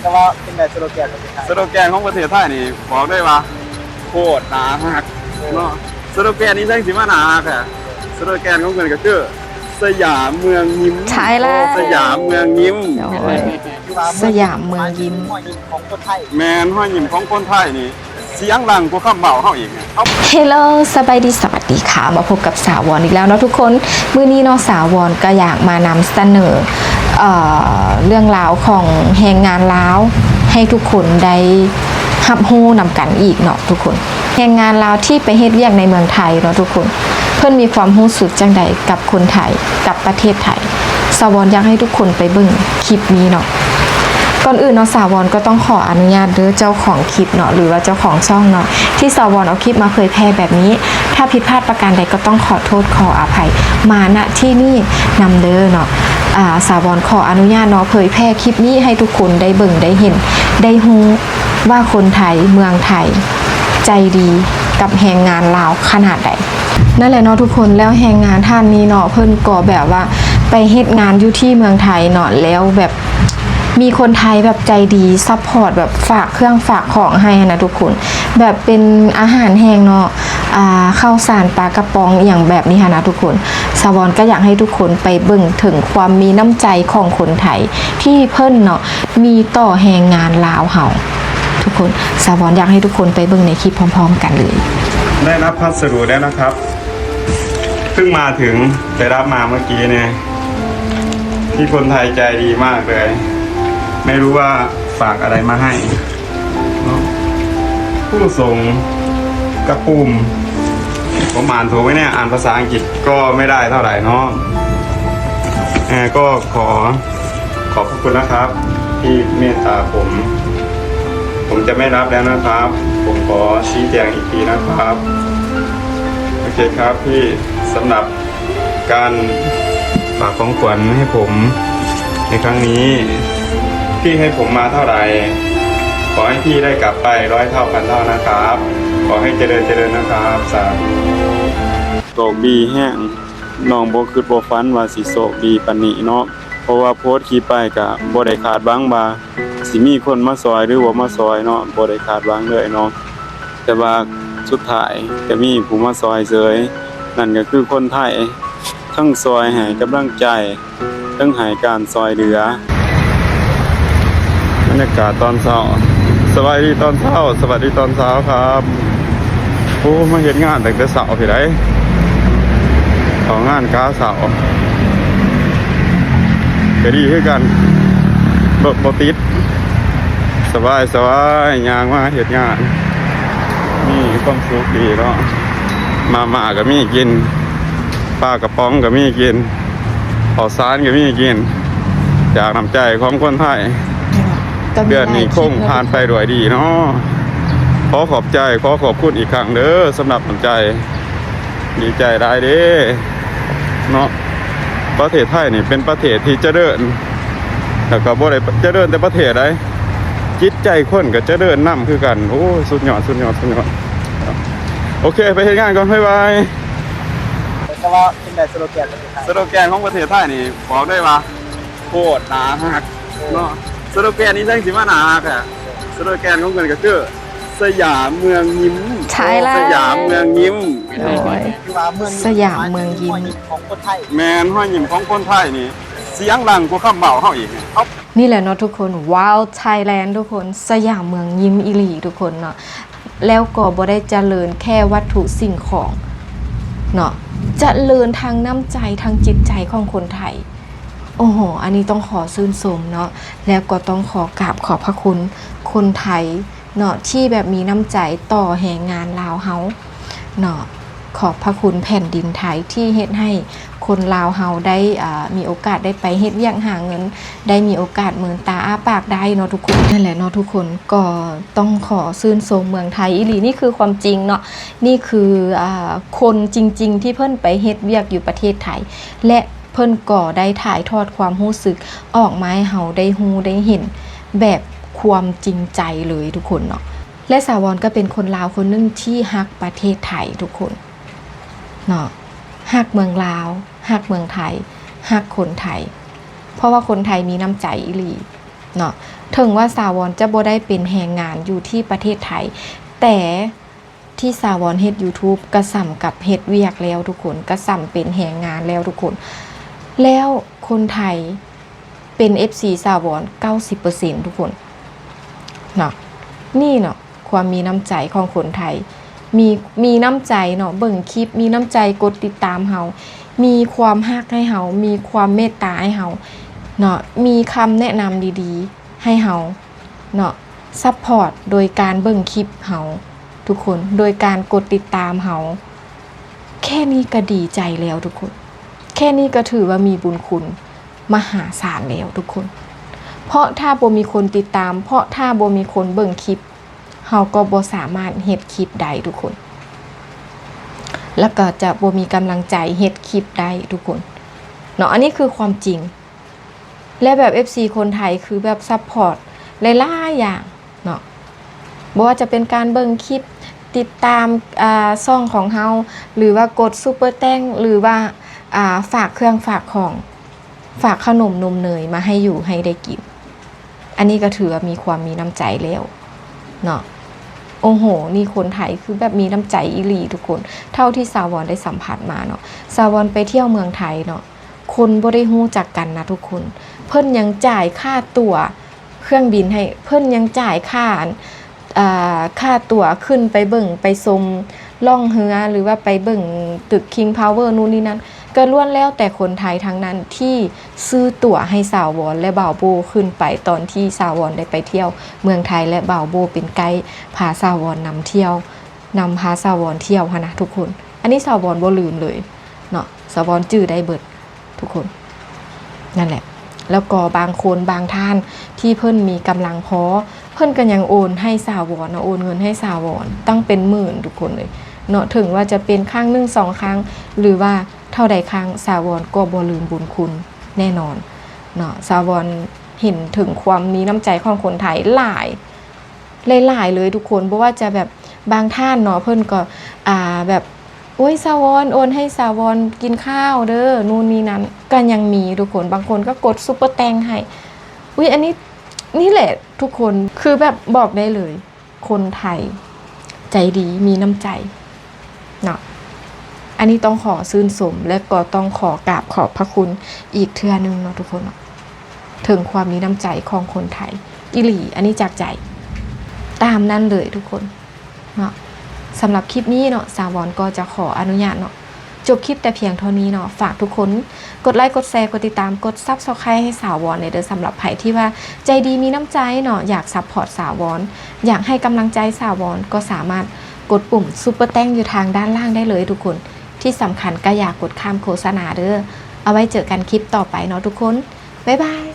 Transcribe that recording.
แต่ว่าเป็นแบบสโลแกนของประเทศไทยสโลแกนของประเทศไทยนี่บอกได้ว่าโคตรหนาหักเนาะสโลแกนนี้แท่งสิมาหนาหักอะสโลแกนของเพิ่นก็คือสยามเมืองยิ้มใช่แล้ว สยามเมืองยิ้ม โอ้ยคือว่าสยามเมืองยิ้มห้อยยิ้มของคนไทยแมนห้อยยิ้มของคนไทยนี่ เสียงดังกว่าคำเบาเฮาอีกเนี่ยเอาเฮลโลสบายดีสวัสดีค่ะ มาพบกับสาววอนอีกแล้วเนาะทุกคน มื้อนี้เนาะสาววอนก็อยากมานำเสนอ เเรื่องราวของแรงงานล้าวให้ทุกคนได้รับรู้นำกันอีกเนาะทุกคนแรงงานล้าวที่ไปเฮ็ดเวียกในเมืองไทยเนาะทุกคน เพื่อนมีความรู้สึกจังใดกับคนไทยกับประเทศไทยสาวอนอยากให้ทุกคนไปเบิ่งคลิปนี้เนาะก่อนอื่นเนาะสาวรก็ต้องขออนุญาตเด้อเจ้าของคลิปเนาะหรือว่าเจ้าของช่องเนาะที่สาวรเอาคลิปมาเผยแพร่แบบนี้ ถ้าผิดพลาดประการใดก็ต้องขอโทษขออภัย มาณที่นี่นำเด้อเนาะ อ่าสาวรขออนุญาตเนาะเผยแพร่คลิปนี้ให้ทุกคนได้เบิ่งได้เห็น ได้ฮู้ว่าคนไทยเมืองไทย ใจดีกับแรงงานลาวขนาดใดนั่นแหละเนาะทุกคนแล้วแรงงานท่านนี้เนาะเพิ่นก็แบบว่าไปเฮ็ดงานอยู่ที่เมืองไทยเนาะแล้วแบบมีคนไทยแบบใจดีซัพพอร์ตแบบฝากเครื่องฝากของให้นะทุกคน แบบเป็นอาหารแห้งเนาะ ข้าวสารปลากระป๋องอย่างแบบนี้ค่ะนะทุกคนสวอนก็อยากให้ทุกคนไปเบิ่งถึงความมีน้ำใจของคนไทยที่เพิ่นเนาะมีต่อแรงงานลาวเฮาทุกคนสวอนอยากให้ทุกคนไปเบิ่งในคลิปพร้อม ๆ กันเลยได้รับพัสดุแล้วนะครับเพิ่งมาถึงไปรับมาเมื่อกี้เนี่ยที่คนไทยใจดีมากเลย ไม่รู้ว่าฝากอะไรมาให้เนาะผู้ส่ง กระปุ่มผมอ่านถูกไหมเนี่ยอ่านภาษาอังกฤษก็ไม่ได้เท่าไหร่เนาะเออก็ขอขอบพระคุณนะครับ ที่เมตตาผม ผมจะไม่รับแล้วนะครับ ผมขอชี้แจงอีกทีนะครับโอเคครับพี่สำหรับการฝากของขวัญให้ผมในครั้งนี้พี่ให้ผมมาเท่าไหร่ ขอให้พี่ได้กลับไปร้อยเท่าพันเท่านะครับ ขอให้เจริญเจริญนะครับสาธุโชคดีแห้งน้องบ่คือบ่ฝันว่าสิโชคดีปานนี้เนาะเพราะว่าโพสต์คลิปไปก็บ่ได้คาดหวังว่าสิมีคนมาซอยหรือว่ามาซอยเนาะบ่ได้คาดหวังเลยเนาะแต่ว่าสุดท้ายก็มีผู้มาซอยเสยนั่นก็คือคนไทยทั้งซอยให้กำลังใจ ทั้งให้การซอยเหลือบรรยากาศตอนเช้าสวัสดีตอนเช้า สวัสดีตอนเช้าครับ โอ้มาเห็นงานแต่แต่เสาร์พี่ไรของงานก้าเสาร์ก็ดีขึ้นกันบบบติดสบายสบายยางมาเห็นงาน นี่ความสุขดีเนาะมาม่าก็มีกินปลากระป๋องก็มีกินข้าวสารก็มีกิน จากน้ำใจของคนไทยเดือนนี้คงผ่านไปด้วยดีเนาะ ขอขอบใจขอขอบคุณอีกครั้งเด้อสำหรับน้ำใจ ดีใจได้เด้เนาะประเทศไทยนี่เป็นประเทศที่เจริญแล้วก็บ่ได้เจริญแต่ประเทศใดจิตใจคนก็เจริญนํคือกันโอ้ยสุดยอดสุดยอดสุดยอดโอเค ไปเฮ็ดงานก่อนบ๊ายบายแต่ว่าเป็นแบบสโลแกนของประเทศไทยสโลแกนของประเทศไทยนี่บอกได้ว่าโคตรหนาหักเนาะสโลแกนนี้แท่งสิมาหนาหักอะสโลแกนของเพิ่นก็คือ สยามเมืองยิ้มใช่แล้ว สยามเมืองยิ้มโอ้ยคือว่าเมืองสยามเมืองยิ้มห้อยของคนไทย แมนห้อยยิ้มของคนไทยนี่ เสียงดังกว่าคำเบาเฮาอีกเนี่ยเอานี่แหละเนาะทุกคน ว้าวไทยแลนด์ทุกคน สยามเมืองยิ้มอิลีทุกคนเนาะ แล้วก็บ่ได้เจริญแค่วัตถุสิ่งของเนาะ เจริญทางน้ำใจทางจิตใจของคนไทย โอ้โห อันนี้ต้องขอซื่นชมเนาะ แล้วก็ต้องขอกราบขอบพระคุณคนไทย เนาะที่แบบมีน้ำใจต่อแห่งงานลาวเฮาเนาะขอบพระคุณแผ่นดินไทยที่เฮ็ดให้คนลาวเฮาได้มีโอกาสได้ไปเฮ็ดเวียกหาเงิน ได้มีโอกาสเมืองตาอ้าปากได้เนาะทุกคนนั่นแหละเนาะทุกคนก็ต้องขอซื่นชมเมืองไทยอีหลีนี่คือความจริงเนาะนี่คืออคนจริง ๆ ที่เพิ่นไปเฮ็ดเวียกอยู่ประเทศไทย และเพิ่นก็ได้ถ่ายทอดความรู้สึกออกมาให้เฮาได้ฮู้ได้เห็นแบบ ความจริงใจเลยทุกคนเนาะและสาวรก็เป็นคนลาวคนนึงที่ฮักประเทศไทยทุกคนเนาะฮักเมืองลาวฮักเมืองไทยฮักคนไทย เพราะว่าคนไทยมีน้ำใจอีหลีเนาะถึงว่าสาวรจะบ่ได้เป็นแรงงานอยู่ที่ประเทศไทย แต่ที่สาวรเฮ็ด YouTube กระส่ำกับเฮ็ดเวียกแล้วทุกคนกระส่ำเป็นแรงงานแล้วทุกคน แล้วคนไทยเป็น FC สาวร90%ทุกคน เนาะนี่เนาะความมีน้ำใจของคนไทย มีมีน้ำใจเนาะเบิ่งคลิป มีน้ำใจกดติดตามเฮามีความฮักให้เฮามีความเมตตาให้เฮาเนาะมีคำแนะนำดีๆ ให้เฮาเนาะซัพพอร์ตโดยการเบิ่งคลิปเฮาทุกคนโดยการกดติดตามเฮาแค่นี้ก็ดีใจแล้วทุกคน แค่นี้ก็ถือว่ามีบุญคุณ มหาศาลแล้วทุกคน เพราะถ้าบ่มีคนติดตาม เพราะถ้าบ่มีคนเบิ่งคลิปเฮาก็บ่สามารถเฮ็ดคลิปได้ทุกคน แล้วก็จะบ่มีกำลังใจเฮ็ดคลิปได้ทุกคนเนาะอันนี้คือความจริง และแบบ FC คนไทยคือแบบซัพพอร์ตหลายๆอย่างเนาะบ่ว่าจะเป็นการเบิ่งคลิปติดตามอ่าซ่องของเฮาหรือว่ากดซูเปอร์แต้งหรือว่าอ่าฝากเครื่องฝากของฝากขนมนมเนยมาให้อยู่ให้ได้กิน อันนี้ก็ถือว่ามีความมีน้ำใจแล้วเนาะโอ้โห นี่คนไทยคือแบบมีน้ำใจอีหลีทุกคน เท่าที่สาวรได้สัมผัสมาเนาะสาวรไปเที่ยวเมืองไทยเนาะคนบ่ได้ฮู้จักกันนะทุกคน เพิ่นยังจ่ายค่าตั๋วเครื่องบินให้เพิ่นยังจ่ายค่าอ่าค่าตั๋วขึ้นไปเบิ่งไปชมล่องเรือหรือว่าไปเบิ่งตึก King Power นู่นนี่นั่น ก็ล้วนแล้วแต่คนไทยทั้งนั้นที่ซื้อตั๋วให้สาววอนและบ่าวโบขึ้นไปตอนที่สาววอนได้ไปเที่ยว เมืองไทยและบ่าวโบเป็นไกด์พาสาววอนนำเที่ยวนำพาสาววอนเที่ยวหั้นะทุกคน อันนี้สาววอนบ่ลืมเลยเนาะสาววอนจื้อได้เบิดทุกคนนั่นแหละ แล้วก็บางคนบางท่านที่เพิ่นมีกำลังพอเพิ่นก็ยังโอนให้สาววอนนะโอนเงินให้สาววอนตั้งเป็นหมื่นทุกคนเลยเนาะถึงว่าจะเป็นครั้งหนึ่งสองครั้ง หรือว่า เท่าใดครั้งสาวรก็บ่ลืมบุญคุณแน่นอนเนาะสาวรเห็นถึงความมีน้ำใจของคนไทยหลายหลายเลยทุกคนเพราะว่าจะแบบบางท่านเนาะเพิ่นก็อ่าแบบโอ้ยสาวรโอนให้สาวรกินข้าวเด้อนู่นนี่นั้นก็ยังมีทุกคนบางคนก็กดซุปเปอร์แตงให้อุ้ยอันนี้นี่แหละทุกคนคือแบบบอกได้เลย คนไทย ใจดีมีน้ำใจเนาะ อันนี้ต้องขอซื่นสมและก็ต้องขอกราบขอบพระคุณอีกเทื่อนึงเนาะทุกคนเถึงความมีน้ำใจของคนไทยอิหลีอันนี้จากใจ ตามนั้นเลยทุกคนเนาะสำหรับคลิปนี้เนาะสาวรก็จะขออนุญาตเนาะจบคลิปแต่เพียงเท่านี้เนาะฝากทุกคนกดไลค์กดแชร์กดติดตามกดซับสไครต์ให้สาวรในเด้อสำหรับใครที่ว่าใจดีมีน้ำใจเนาะอยากซัพพอร์ตสาวรอนอยากให้กำลังใจสาวรก็สามารถกดปุ่มซุปเปอร์แต้งอยู่ทางด้านล่างได้เลยทุกคน ที่สำคัญก็อย่ากกดข้ามโฆษณาเด้อเอาไว้เจอกันคลิปต่อไปเนาะทุกคน บ๊ายบาย